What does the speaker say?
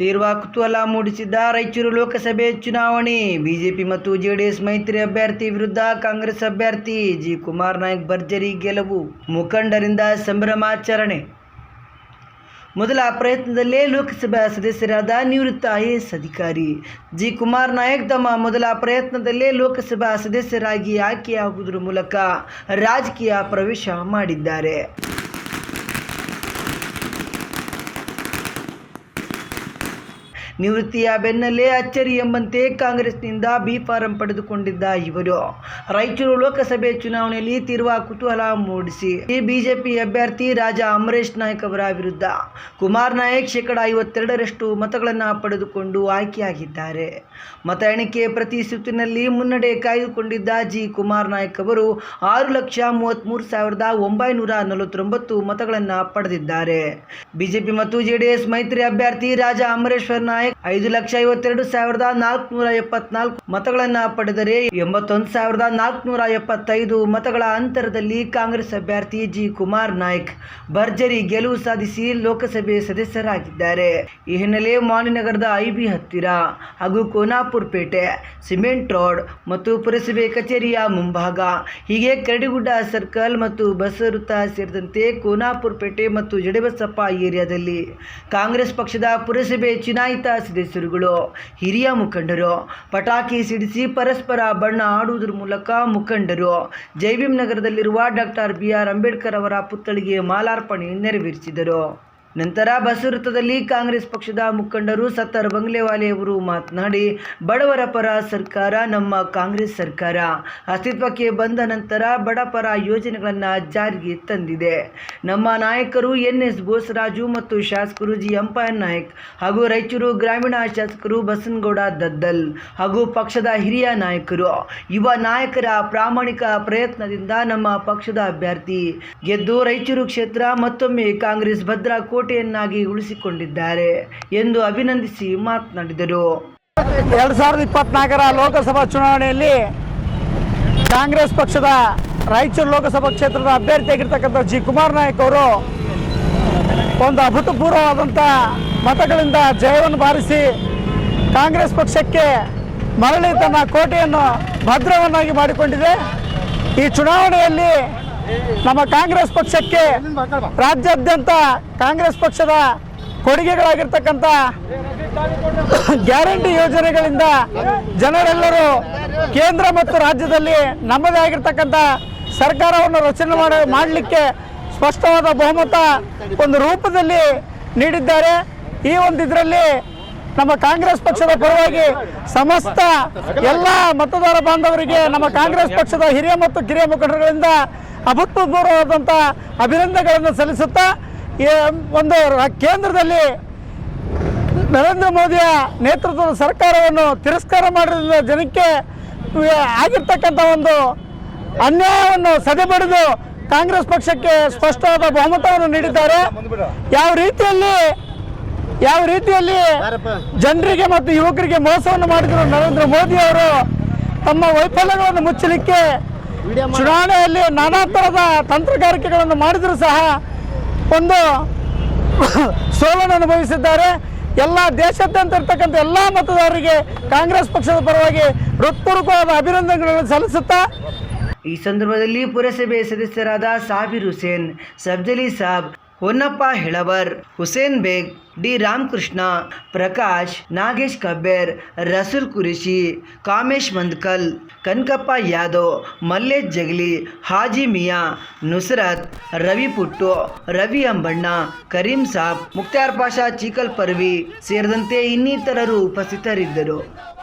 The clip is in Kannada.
ತೀವ್ರ ಕುತೂಹಲ ಮೂಡಿಸಿದ್ದ ರಾಯಚೂರು ಲೋಕಸಭೆ ಚುನಾವಣೆ. ಬಿಜೆಪಿ ಮತ್ತು ಜೆಡಿಎಸ್ ಮೈತ್ರಿ ಅಭ್ಯರ್ಥಿ ವಿರುದ್ಧ ಕಾಂಗ್ರೆಸ್ ಅಭ್ಯರ್ಥಿ ಜಿ. ಕುಮಾರ್ ನಾಯಕ್ ಭರ್ಜರಿ ಗೆಲುವು ಮುಖಂಡರಿಂದ ಸಂಭ್ರಮಾಚರಣೆ. ಮೊದಲ ಪ್ರಯತ್ನದಲ್ಲೇ ಲೋಕಸಭಾ ಸದಸ್ಯರಾದ ನಿವೃತ್ತ ಐಎಎಸ್ ಅಧಿಕಾರಿ ಜಿ. ಕುಮಾರ್ ನಾಯಕ್ ತಮ್ಮ ಮೊದಲ ಪ್ರಯತ್ನದಲ್ಲೇ ಲೋಕಸಭಾ ಸದಸ್ಯರಾಗಿ ಆಯ್ಕೆಯಾಗುವುದರ ಮೂಲಕ ರಾಜಕೀಯ ಪ್ರವೇಶ ಮಾಡಿದ್ದಾರೆ. ನಿವೃತ್ತಿಯ ಬೆನ್ನಲ್ಲೇ ಅಚ್ಚರಿ ಎಂಬಂತೆ ಕಾಂಗ್ರೆಸ್ನಿಂದ ಬಿ ಫಾರಂ ಪಡೆದುಕೊಂಡಿದ್ದ ಇವರು. ರಾಯಚೂರು ಲೋಕಸಭೆ ಚುನಾವಣೆಯಲ್ಲಿ ತಿರುವ ಕುತೂಹಲ ಮೂಡಿಸಿ ಬಿಜೆಪಿ ಅಭ್ಯರ್ಥಿ ರಾಜಾ ಅಮರೇಶ್ ನಾಯಕ್ ಅವರ ವಿರುದ್ಧ. ಕುಮಾರ್ ನಾಯಕ್ ಶೇಕಡ ಐವತ್ತೆರಡರಷ್ಟು ಮತಗಳನ್ನು ಪಡೆದುಕೊಂಡು ಆಯ್ಕೆಯಾಗಿದ್ದಾರೆ. ಮತ ಎಣಿಕೆ ಪ್ರತಿ ಸುತ್ತಿನಲ್ಲಿ ಮುನ್ನಡೆ ಕಾಯ್ದುಕೊಂಡಿದ್ದ ಜಿ. ಕುಮಾರ್ ನಾಯಕ್ ಅವರು ಆರು ಲಕ್ಷ ಮೂವತ್ತ್ಮೂರು ಸಾವಿರದ ಒಂಬೈನೂರ ನಲವತ್ತೊಂಬತ್ತು ಮತಗಳನ್ನು ಪಡೆದಿದ್ದಾರೆ. ಬಿಜೆಪಿ ಮತ್ತು ಜೆಡಿಎಸ್ ಮೈತ್ರಿ ಅಭ್ಯರ್ಥಿ ರಾಜಾ ಅಮರೇಶ್ವರ್ ನಾಯಕ್ ಐದು ಲಕ್ಷ ಐವತ್ತೆರಡು ಸಾವಿರದ ನಾಲ್ಕುನೂರ ಎಪ್ಪತ್ನಾಲ್ಕು ಮತಗಳನ್ನು ಪಡೆದರೆ ಎಂಬತ್ತೊಂದು ಸಾವಿರದ ನಾಲ್ಕುನೂರ ಎಪ್ಪತ್ತೈದು ಮತಗಳ ಅಂತರದಲ್ಲಿ ಕಾಂಗ್ರೆಸ್ ಅಭ್ಯರ್ಥಿ ಜಿ ಕುಮಾರ್ ನಾಯ್ಕ್ ಭರ್ಜರಿ ಗೆಲುವು ಸಾಧಿಸಿ ಲೋಕಸಭೆ ಸದಸ್ಯರಾಗಿದ್ದಾರೆ. ಈ ಹಿನ್ನೆಲೆ ಮಾಲಿನಗರದ ಐಬಿ ಹತ್ತಿರ ಹಾಗೂ ಕೋನಾಪುರ್ ಪೇಟೆ, ಸಿಮೆಂಟ್ ರೋಡ್ ಮತ್ತು ಪುರಸಭೆ ಕಚೇರಿಯ ಮುಂಭಾಗ, ಹೀಗೆ ಕರಡಿಗುಡ್ಡ ಸರ್ಕಲ್ ಮತ್ತು ಬಸ್ ವೃತ್ತ ಸೇರಿದಂತೆ ಕೋನಾಪುರ್ ಪೇಟೆ ಮತ್ತು ಜಡಬಸಪ್ಪ ಏರಿಯಾದಲ್ಲಿ ಕಾಂಗ್ರೆಸ್ ಪಕ್ಷದ ಪುರಸಭೆ ಚುನಾಯಿತ ಸದಸ್ಯರುಗಳು, ಹಿರಿಯ ಮುಖಂಡರು, ಪಟಾಕಿ ಸಿಡಿಸಿ ಪರಸ್ಪರ ಬಣ್ಣ ಆಡುವುದರ ಮೂಲಕ ಮುಖಂಡರು. ಜೈಭೀಮ್ ನಗರದಲ್ಲಿರುವ ಡಾಕ್ಟರ್ ಬಿ ಆರ್ ಅಂಬೇಡ್ಕರ್ ಅವರ ಪುತ್ಥಳಿಗೆ ಮಾಲಾರ್ಪಣೆ ನೆರವೇರಿಸಿದರು. ನಂತರ ಬಸವೃತ್ತದಲ್ಲಿ ಕಾಂಗ್ರೆಸ್ ಪಕ್ಷದ ಮುಖಂಡರು ಸತ್ತರ್ ಬಂಗ್ಲೆವಾಲೆ ಅವರು ಮಾತನಾಡಿ, ಬಡವರ ಪರ ಸರ್ಕಾರ, ನಮ್ಮ ಕಾಂಗ್ರೆಸ್ ಸರ್ಕಾರ. ಅಸ್ತಿತ್ವಕ್ಕೆ ಬಂದ ನಂತರ ಬಡಪರ ಯೋಜನೆಗಳನ್ನು ಜಾರಿಗೆ ತಂದಿದೆ. ನಮ್ಮ ನಾಯಕರು ಎನ್ ಎಸ್ ಬೋಸರಾಜು ಮತ್ತು ಶಾಸಕರು ಜಿ. ಎಂಪಾಯನ್ ನಾಯಕ್ ಹಾಗೂ ರಾಯಚೂರು ಗ್ರಾಮೀಣ ಶಾಸಕರು ಬಸನಗೌಡ ದದ್ದಲ್ ಹಾಗೂ ಪಕ್ಷದ ಹಿರಿಯ ನಾಯಕರು. ಯುವ ನಾಯಕರ ಪ್ರಾಮಾಣಿಕ ಪ್ರಯತ್ನದಿಂದ ನಮ್ಮ ಪಕ್ಷದ ಅಭ್ಯರ್ಥಿ. ಗೆದ್ದು ರಾಯಚೂರು ಕ್ಷೇತ್ರ ಮತ್ತೊಮ್ಮೆ ಕಾಂಗ್ರೆಸ್ ಭದ್ರಾ ಕೋಟೆಯನ್ನಾಗಿ ಉಳಿಸಿಕೊಂಡಿದ್ದಾರೆ ಎಂದು ಅಭಿನಂದಿಸಿ ಮಾತನಾಡಿದರು. ಎರಡ್ ಸಾವಿರದ ಇಪ್ಪತ್ನಾಲ್ಕರ ಲೋಕಸಭಾ ಚುನಾವಣೆಯಲ್ಲಿ ಕಾಂಗ್ರೆಸ್ ಪಕ್ಷದ ರಾಯಚೂರು ಲೋಕಸಭಾ ಕ್ಷೇತ್ರದ ಅಭ್ಯರ್ಥಿಯಾಗಿರ್ತಕ್ಕಂಥ ಜಿ. ಕುಮಾರ್ ನಾಯಕ್ ಅವರು ಒಂದು ಅಭೂತಪೂರ್ವವಾದಂಥ ಮತಗಳಿಂದ ಜಯವನ್ನು ಬಾರಿಸಿ ಕಾಂಗ್ರೆಸ್ ಪಕ್ಷಕ್ಕೆ ಮರಳಿ ತನ್ನ ಕೋಟೆಯನ್ನು ಭದ್ರವನ್ನಾಗಿ ಮಾಡಿಕೊಂಡಿದೆ. ಈ ಚುನಾವಣೆಯಲ್ಲಿ ನಮ್ಮ ಕಾಂಗ್ರೆಸ್ ಪಕ್ಷಕ್ಕೆ ರಾಜ್ಯಾದ್ಯಂತ ಕಾಂಗ್ರೆಸ್ ಪಕ್ಷದ ಕೊಡುಗೆಗಳಾಗಿರ್ತಕ್ಕಂಥ ಗ್ಯಾರಂಟಿ ಯೋಜನೆಗಳಿಂದ ಜನರೆಲ್ಲರೂ ಕೇಂದ್ರ ಮತ್ತು ರಾಜ್ಯದಲ್ಲಿ ನಮ್ಮದೇ ಆಗಿರ್ತಕ್ಕಂಥ ಸರ್ಕಾರವನ್ನು ರಚನೆ ಮಾಡ ಮಾಡಲಿಕ್ಕೆ ಸ್ಪಷ್ಟವಾದ ಬಹುಮತ ಒಂದು ರೂಪದಲ್ಲಿ ನೀಡಿದ್ದಾರೆ. ಈ ಒಂದು ಇದರಲ್ಲಿ ನಮ್ಮ ಕಾಂಗ್ರೆಸ್ ಪಕ್ಷದ ಪರವಾಗಿ ಸಮಸ್ತ ಎಲ್ಲ ಮತದಾರ ಬಾಂಧವರಿಗೆ ನಮ್ಮ ಕಾಂಗ್ರೆಸ್ ಪಕ್ಷದ ಹಿರಿಯ ಮತ್ತು ಕಿರಿಯ ಮುಖಂಡರುಗಳಿಂದ ಅಭೂತಪೂರ್ವವಾದಂಥ ಅಭಿನಂದನೆಗಳನ್ನು ಸಲ್ಲಿಸುತ್ತಾ ಒಂದು ಕೇಂದ್ರದಲ್ಲಿ ನರೇಂದ್ರ ಮೋದಿಯ ನೇತೃತ್ವದ ಸರ್ಕಾರವನ್ನು ತಿರಸ್ಕಾರ ಮಾಡಿದ ಜನಕ್ಕೆ ಆಗಿರ್ತಕ್ಕಂಥ ಒಂದು ಅನ್ಯಾಯವನ್ನು ಸದೆಬಡಿದು ಕಾಂಗ್ರೆಸ್ ಪಕ್ಷಕ್ಕೆ ಸ್ಪಷ್ಟವಾದ ಬಹುಮತವನ್ನು ನೀಡಿದ್ದಾರೆ. ಯಾವ ರೀತಿಯಲ್ಲಿ ಯಾವ ರೀತಿಯಲ್ಲಿ ಜನರಿಗೆ ಮತ್ತು ಯುವಕರಿಗೆ ಮೋಸವನ್ನು ಮಾಡಿದರು ನರೇಂದ್ರ ಮೋದಿ ಅವರು, ತಮ್ಮ ವೈಫಲ್ಯಗಳನ್ನು ಮುಚ್ಚಲಿಕ್ಕೆ ಚುನಾವಣೆಯಲ್ಲಿ ನಾನಾ ಥರದ ತಂತ್ರಗಾರಿಕೆಗಳನ್ನು ಮಾಡಿದರೂ ಸಹ ಒಂದು ಸೋಲನ್ನು ಅನುಭವಿಸಿದ್ದಾರೆ. ಎಲ್ಲ ದೇಶಾದ್ಯಂತ ಇರ್ತಕ್ಕಂಥ ಎಲ್ಲ ಮತದಾರರಿಗೆ ಕಾಂಗ್ರೆಸ್ ಪಕ್ಷದ ಪರವಾಗಿ ಹೃತ್ಪೂರ್ವಕವಾದ ಅಭಿನಂದನೆಗಳನ್ನು ಸಲ್ಲಿಸುತ್ತಾ ಈ ಸಂದರ್ಭದಲ್ಲಿ ಪುರಸಭೆ ಸದಸ್ಯರಾದ ಸಾಬಿರ್ ಹುಸೇನ್ ಸಬ್ಜಲಿ ಸಾಬ್ ಹೊನ್ನಪ್ಪ ಹೆಳವರ್, ಹುಸೇನ್ ಬೇಗ್, ಡಿ ರಾಮಕೃಷ್ಣ, ಪ್ರಕಾಶ್, ನಾಗೇಶ್ ಕಬ್ಬೇರ್, ರಸುಲ್ ಕುರಿಶಿ, ಕಾಮೇಶ್ ಮಂದ್ಕಲ್, ಕನಕಪ್ಪ ಯಾದವ್, ಮಲ್ಲೇಶ್ ಜಗಲಿ, ಹಾಜಿ ಮಿಯಾ, ನುಸರತ್, ರವಿ ಪುಟ್ಟು, ರವಿ ಅಂಬಣ್ಣ, ಕರೀಂ ಸಾಬ್ ಮುಕ್ತಾರ್ ಪಾಷಾ ಚೀಕಲ್ ಪರ್ವಿ ಸೇರಿದಂತೆ ಇನ್ನಿತರರು ಉಪಸ್ಥಿತರಿದ್ದರು.